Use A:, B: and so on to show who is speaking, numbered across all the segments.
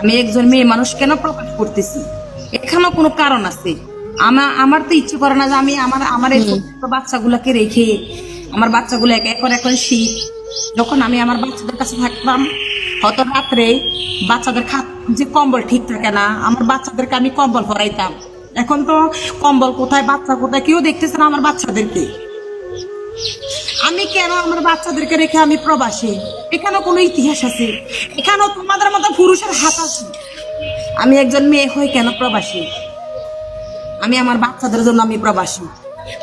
A: আমি একজন মেয়ে মানুষ কেন প্রকাশ করতেছি? এখানেও কোনো কারণ আছে। আমার আমার তো ইচ্ছে করে না যে আমি আমার আমার এই বাচ্চাগুলোকে রেখে আমার বাচ্চাগুলো এক করে এখন শীত যখন আমি আমার বাচ্চাদের কাছে থাকতাম হয়তো রাত্রে বাচ্চাদের খাত যে কম্বল ঠিক থাকে না আমার বাচ্চাদেরকে আমি কম্বল পরাইতাম। এখন তো কম্বল কোথায় বাচ্চা কোথায় কেউ দেখতেছে না আমার বাচ্চাদেরকে। আমি কেন আমার বাচ্চাদেরকে রেখে আমি প্রবাসী? এখানেও কোনো ইতিহাস আছে? এখানেও তোমাদের মতো পুরুষের হাত আছে? আমি একজন মেয়ে হয়ে কেন প্রবাসী? আমি আমার বাচ্চাদের জন্য আমি প্রবাসী।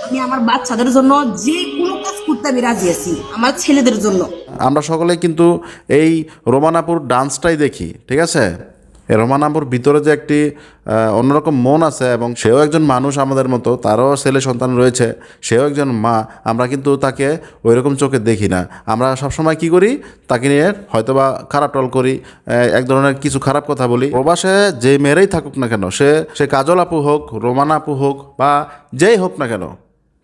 A: আমি আমার বাচ্চাদের জন্য যে কোনো কাজ করতে আমি রাজি আছি, আমার ছেলেদের জন্য।
B: আমরা সকলে কিন্তু এই রোমানাপুর ডান্সটাই দেখি, ঠিক আছে? এই রোমানাপুর ভিতরে যে একটি অন্যরকম মন আছে এবং সেও একজন মানুষ আমাদের মতো, তারও ছেলে সন্তান রয়েছে, সেও একজন মা, আমরা কিন্তু তাকে ওই রকম চোখে দেখি না। আমরা সবসময় কি করি? তাকে নিয়ে হয়তোবা খারাপ টল করি এক ধরনের কিছু খারাপ কথা বলি। প্রবাসে যে মেয়েরাই থাকুক না কেন, সে সে কাজল আপু হোক, রোমান আপু হোক বা যেই হোক না কেন,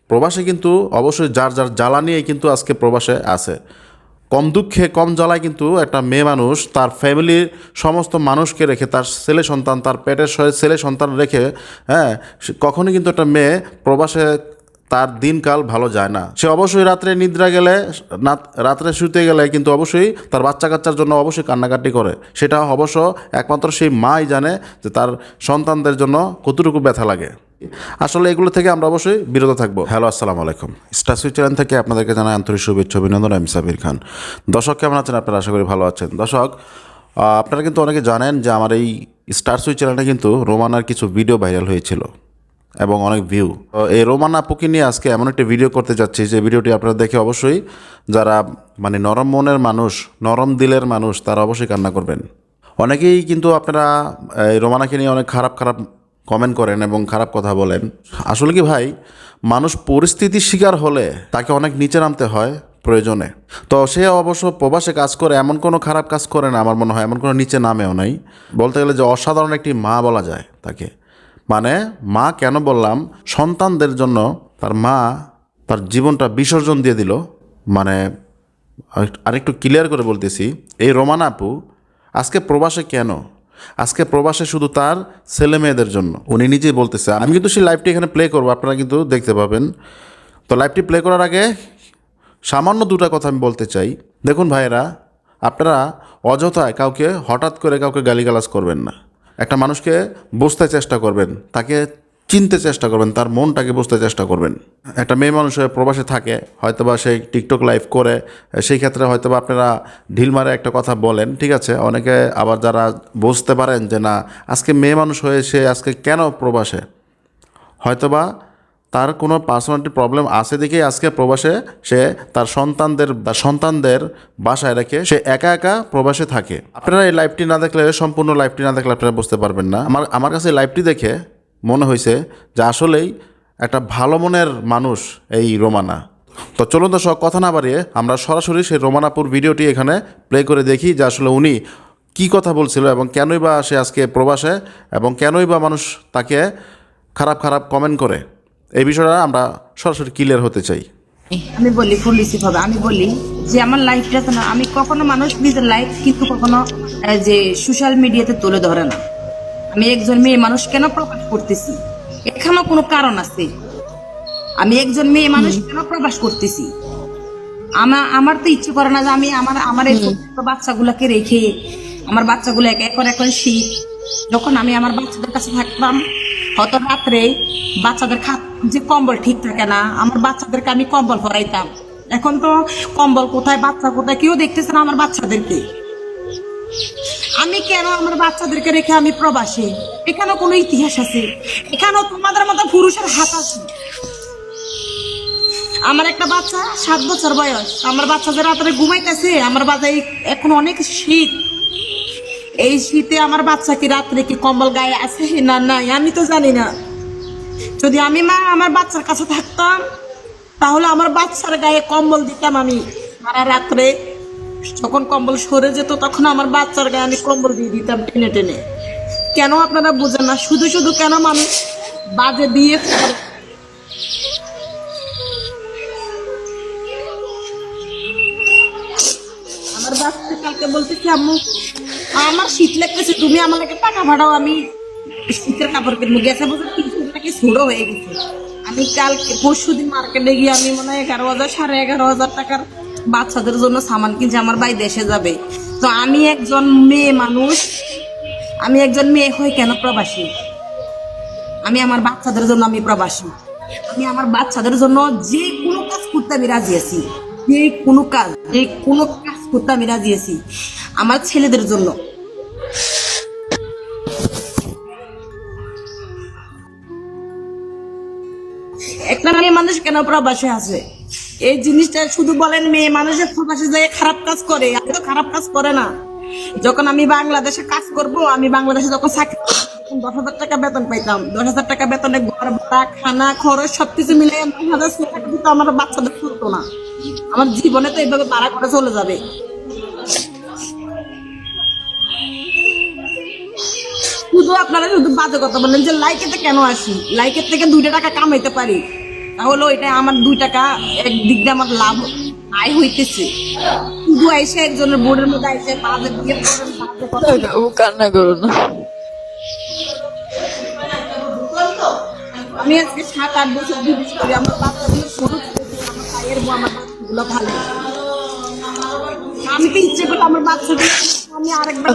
B: প্রবাসে কিন্তু অবশ্যই যার যার জ্বালা নিয়েই কিন্তু আজকে প্রবাসে আছে। কম দুঃখে কম জ্বালায় কিন্তু একটা মেয়ে মানুষ, তার ফ্যামিলির সমস্ত মানুষকে রেখে, তার ছেলে সন্তান, তার পেটের ছেলে সন্তান রেখে হ্যাঁ কখনোই কিন্তু একটা মেয়ে প্রবাসে তার দিনকাল ভালো যায় না। সে অবশ্যই রাত্রে নিদ্রা গেলে রাত্রে শুতে গেলে কিন্তু অবশ্যই তার বাচ্চা কাচ্চার জন্য অবশ্যই কান্নাকাটি করে। সেটা অবশ্য একমাত্র সেই মাই জানে যে তার সন্তানদের জন্য কতটুকু ব্যথা লাগে। আসলে এগুলো থেকে আমরা অবশ্যই বিরত থাকব। হ্যালো, আসসালামু আলাইকুম। স্টার সুইচ চ্যানেল থেকে আপনাদেরকে জানাই আন্তরিক শুভেচ্ছা, অভিনন্দন। আমি সাবির খান। দর্শক, কেমন আছেন? আপনারা আশা করি ভালো আছেন। দর্শক আপনারা কিন্তু অনেকে জানেন যে আমার এই স্টার সুইচ চ্যানেলটা কিন্তু রোমানার কিছু ভিডিও ভাইরাল হয়েছিল এবং অনেক ভিউ এই রোমান আপুকে নিয়ে আজকে এমন একটা ভিডিও করতে যাচ্ছি। যে ভিডিওটি আপনারা দেখে অবশ্যই যারা মানে নরম মনের মানুষ, নরম দিলের মানুষ, তারা অবশ্যই কান্না করবেন। অনেকেই কিন্তু আপনারা এই রোমানাকে নিয়ে অনেক খারাপ খারাপ কমেন্ট করেন এবং খারাপ কথা বলেন। আসলে কি ভাই, মানুষ পরিস্থিতির শিকার হলে তাকে অনেক নিচে নামতে হয় প্রয়োজনে। তো সে অবশ্য প্রবাসে কাজ করে, এমন কোনো খারাপ কাজ করে না আমার মনে হয়, এমন কোনো নিচে নামেও নাই। বলতে গেলে যে অসাধারণ একটি মা বলা যায় তাকে। মানে মা কেন বললাম, সন্তানদের জন্য তার মা তার জীবনটা বিসর্জন দিয়ে দিল। মানে আরেকটু ক্লিয়ার করে বলতেছি, এই রোমান আপু, আজকে প্রবাসে কেন? আজকে প্রবাসে শুধু তার ছেলে মেয়েদের জন্য। উনি নিজেই বলতেছে, আমি কিন্তু সেই লাইভটি এখানে প্লে করব, আপনারা কিন্তু দেখতে পাবেন। তো লাইভটি প্লে করার আগে সামান্য দুটো কথা আমি বলতে চাই। দেখুন ভাইয়েরা, আপনারা অযথায় কাউকে, হঠাৎ করে কাউকে গালিগালাজ করবেন না। একটা মানুষকে বুঝতে চেষ্টা করবেন, তাকে চিনতে চেষ্টা করবেন, তার মনটাকে বুঝতে চেষ্টা করবেন। একটা মেয়ে মানুষ হয়ে প্রবাসে থাকে, হয়তোবা সেই টিকটক লাইভ করে, সেই ক্ষেত্রে হয়তোবা আপনারা ঢিল মারে একটা কথা বলেন, ঠিক আছে? অনেকে আবার যারা বুঝতে পারেন যে না, আজকে মেয়ে মানুষ হয়ে সে আজকে কেন প্রবাসে? হয়তোবা তার কোনো পার্সোনালিটি প্রবলেম আছে দেখেই আজকে প্রবাসে সে তার সন্তানদের তার সন্তানদের বাসায় রেখে সে একা একা প্রবাসে থাকে। আপনারা এই লাইভটি না দেখলে, সম্পূর্ণ লাইভটি না দেখলে আপনারা বুঝতে পারবেন না। আমার আমার কাছে লাইভটি দেখে মনে হয়েছে যে আসলেই একটা ভালো মনের মানুষ এই রোমানা। তো চলুন দর্শক, কথা না বাড়িয়ে আমরা সরাসরি সেই রোমানাপুর ভিডিওটি এখানে প্লে করে দেখি যে আসলে উনি কি কথা বলছিল এবং কেনই বা সে আজকে প্রবাসে এবং কেনই বা মানুষ তাকে খারাপ খারাপ কমেন্ট করে। এই বিষয়টা আমরা সরাসরি ক্লিয়ার হতে চাই।
A: আমি বলি ফুলিসি ভাবে আমি বলি যে আমার লাইফটা আমি কখনো মানুষ নিজের লাইফ কিন্তু কখনো যে সোশ্যাল মিডিয়াতে তুলে ধরে না। আমি একজন মেয়ে মানুষ কেন প্রকাশ করতেছি? এখানেও কোনো কারণ আছে। আমি একজন মেয়ে মানুষ কেন প্রকাশ করতেছি? আমার আমার তো ইচ্ছে করে না যে আমি আমার আমার এই বাচ্চাগুলোকে রেখে আমার বাচ্চাগুলো করে এখন শীত। যখন আমি আমার বাচ্চাদের কাছে থাকতাম হয়তো রাত্রে বাচ্চাদের খাত যে কম্বল ঠিক থাকে না আমার বাচ্চাদেরকে আমি কম্বল পরাইতাম। এখন তো কম্বল কোথায় বাচ্চা কোথায় কেউ দেখতেছে না আমার বাচ্চাদেরকে। আমি কেন আমার বাচ্চাদেরকে রেখে আমি প্রবাসী? এখানেও কোনো ইতিহাস আছে। এখানেও তোমাদের মতো পুরুষের হাত আছে। আমার একটা বাচ্চা, সাত বছর বয়স। আমার বাচ্চা যে রাত্রে ঘুমাইতেছে, আমার বাচ্চা এখন অনেক শীত। এই শীতে আমার বাচ্চা কি রাত্রে কি কম্বল গায়ে আছে না নাই, আমি তো জানি না। যদি আমি মা আমার বাচ্চার কাছে থাকতাম, তাহলে আমার বাচ্চার গায়ে কম্বল দিতাম আমি। সারা রাত্রে যখন কম্বল সরে যেত, তখন আমার বাচ্চার গায়ে আমি কম্বল দিয়ে দিতাম টেনে টেনে। কেন আপনারা বুঝেন না? শুধু শুধু কেন মানুষ বাজে করে? আমার কালকে আম্মু, আমার শীত তুমি আমাকে টাকা আমি শীতের কাপড় গেছে হয়ে গেছে। আমি কালকে পরশু দিন মার্কেটে গিয়ে আমি মনে হয় এগারো হাজার, সাড়ে এগারো হাজার টাকার বাচ্চাদের জন্য সামান কিনছি, আমার ভাই দেশে যাবে। তো আমি একজন মেয়ে মানুষ, আমি একজন মেয়ে হই কেন প্রবাসী? আমি আমার বাচ্চাদের জন্য আমি প্রবাসী। আমি আমার বাচ্চাদের জন্য যে কোনো কাজ করতে আমি রাজি আছি। যে কোনো কাজ, যে কোনো কাজ করতে আমি রাজি আছি। আমার ছেলেদের জন্য। একটা মেয়ে মানুষ কেন প্রবাসে আছে? এই জিনিসটা শুধু বলেন মেয়ে মানুষের প্রবাসে যায় খারাপ কাজ করে তো খারাপ কাজ করে না। যখন আমি বাংলাদেশে কাজ করব, আমি বাংলাদেশে যখন চাকরি দশ হাজার টাকা বেতন পাইতাম। দশ হাজার টাকা বেতনে ঘর, ভাড়া, খানা, খরচ সবকিছু মিলে নয় হাজার আমার বাচ্চাদের চলতো না। আমার জীবনে তো এইভাবে ভাড়া করে চলে যাবে। শুধু আপনারা শুধু বাজে কথা বলেন যে লাইকেতে কেন আসি? লাইকের থেকে দুইটা টাকা কামাইতে পারি। তাহলে ওইটা আমার দুই টাকা একদিক দিয়ে আমার লাভ আয় হইতেছে। শুধু আইসে একজনের বোর্ডের মধ্যে আইসে বাজে দিয়ে।
C: ও কান্না করো না।
A: আমি আজকে সাত আট বছর বিদেশ করি আমার বাচ্চাগুলো ছোট আমার ভাইয়ের বউ আমার বাচ্চাগুলো ভালো। আমি তো ইচ্ছে করলে আমার বাচ্চাগুলো আমি আরেকবার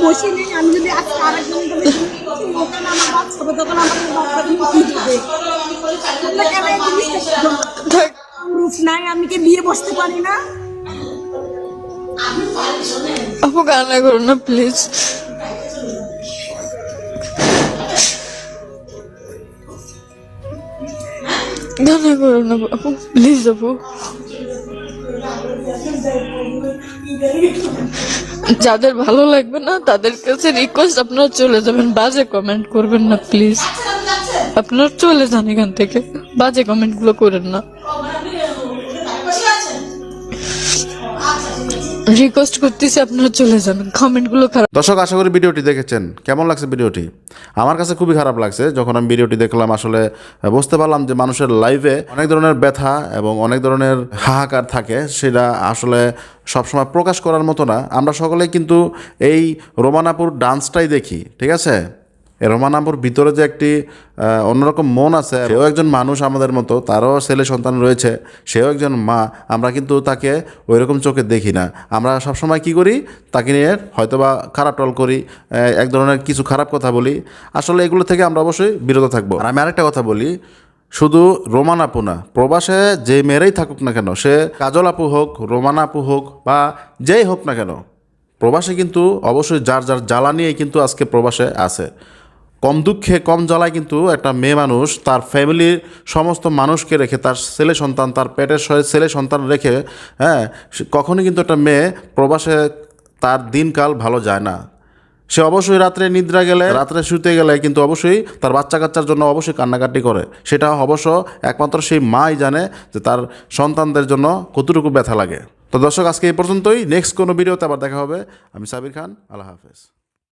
A: বসে নেই আমি যদি আজকে আরেকজন আমার পুরুষ নাই আমি কি বিয়ে বসতে পারি না?
C: আপু কান্না করো না প্লিজ কান্না করো না আপু প্লিজ আপু। যাদের ভালো লাগবে না, তাদের কাছে রিকোয়েস্ট আপনারা চলে যাবেন। বাজে কমেন্ট করবেন না প্লিজ আপনারা চলে যান এখান থেকে। বাজে কমেন্টগুলো করেন না। রিকোয়েস্ট করতেছি আপনারা চলে যান কমেন্টগুলো খারাপ।
B: দর্শক, আশা করি ভিডিওটি দেখেছেন। কেমন লাগছে ভিডিওটি? আমার কাছে খুবই খারাপ লাগছে। যখন আমি ভিডিওটি দেখলাম, আসলে বুঝতে পারলাম যে মানুষের লাইফে অনেক ধরনের ব্যথা এবং অনেক ধরনের হাহাকার থাকে। সেটা আসলে সবসময় প্রকাশ করার মতো না। আমরা সকলেই কিন্তু এই রোমানাপুর ডান্সটাই দেখি, ঠিক আছে? এই রোমানাপুর ভিতরে যে একটি অন্যরকম মন আছে, সেও একজন মানুষ আমাদের মতো, তারও ছেলে সন্তান রয়েছে, সেও একজন মা, আমরা কিন্তু তাকে ওই রকম চোখে দেখি না। আমরা সবসময় কি করি? তাকে নিয়ে হয়তোবা খারাপ টল করি এক ধরনের কিছু খারাপ কথা বলি। আসলে এগুলো থেকে আমরা অবশ্যই বিরত থাকব। আর আমি আরেকটা কথা বলি, শুধু রোমান আপু না, প্রবাসে যে মেয়েরাই থাকুক না কেন, সে কাজল আপু হোক, রোমান আপু হোক, বা যেই হোক না কেন, প্রবাসে কিন্তু অবশ্যই যার যার জ্বালা নিয়ে কিন্তু আজকে প্রবাসে আছে। কম দুঃখে কম জ্বালায় কিন্তু একটা মেয়ে মানুষ, তার ফ্যামিলির সমস্ত মানুষকে রেখে, তার ছেলে সন্তান, তার পেটের ছেলে সন্তান রেখে হ্যাঁ কখনোই কিন্তু একটা মেয়ে প্রবাসে তার দিনকাল ভালো যায় না। সে অবশ্যই রাত্রে নিদ্রা গেলে, রাত্রে শুতে গেলে কিন্তু অবশ্যই তার বাচ্চা কাচ্চার জন্য অবশ্যই কান্নাকাটি করে। সেটা অবশ্য একমাত্র সেই মাই জানে যে তার সন্তানদের জন্য কতটুকু ব্যথা লাগে। তো দর্শক, আজকে এই পর্যন্তই। নেক্সট কোনো ভিডিওতে আবার দেখা হবে। আমি সাবির খান, আল্লাহ হাফেজ।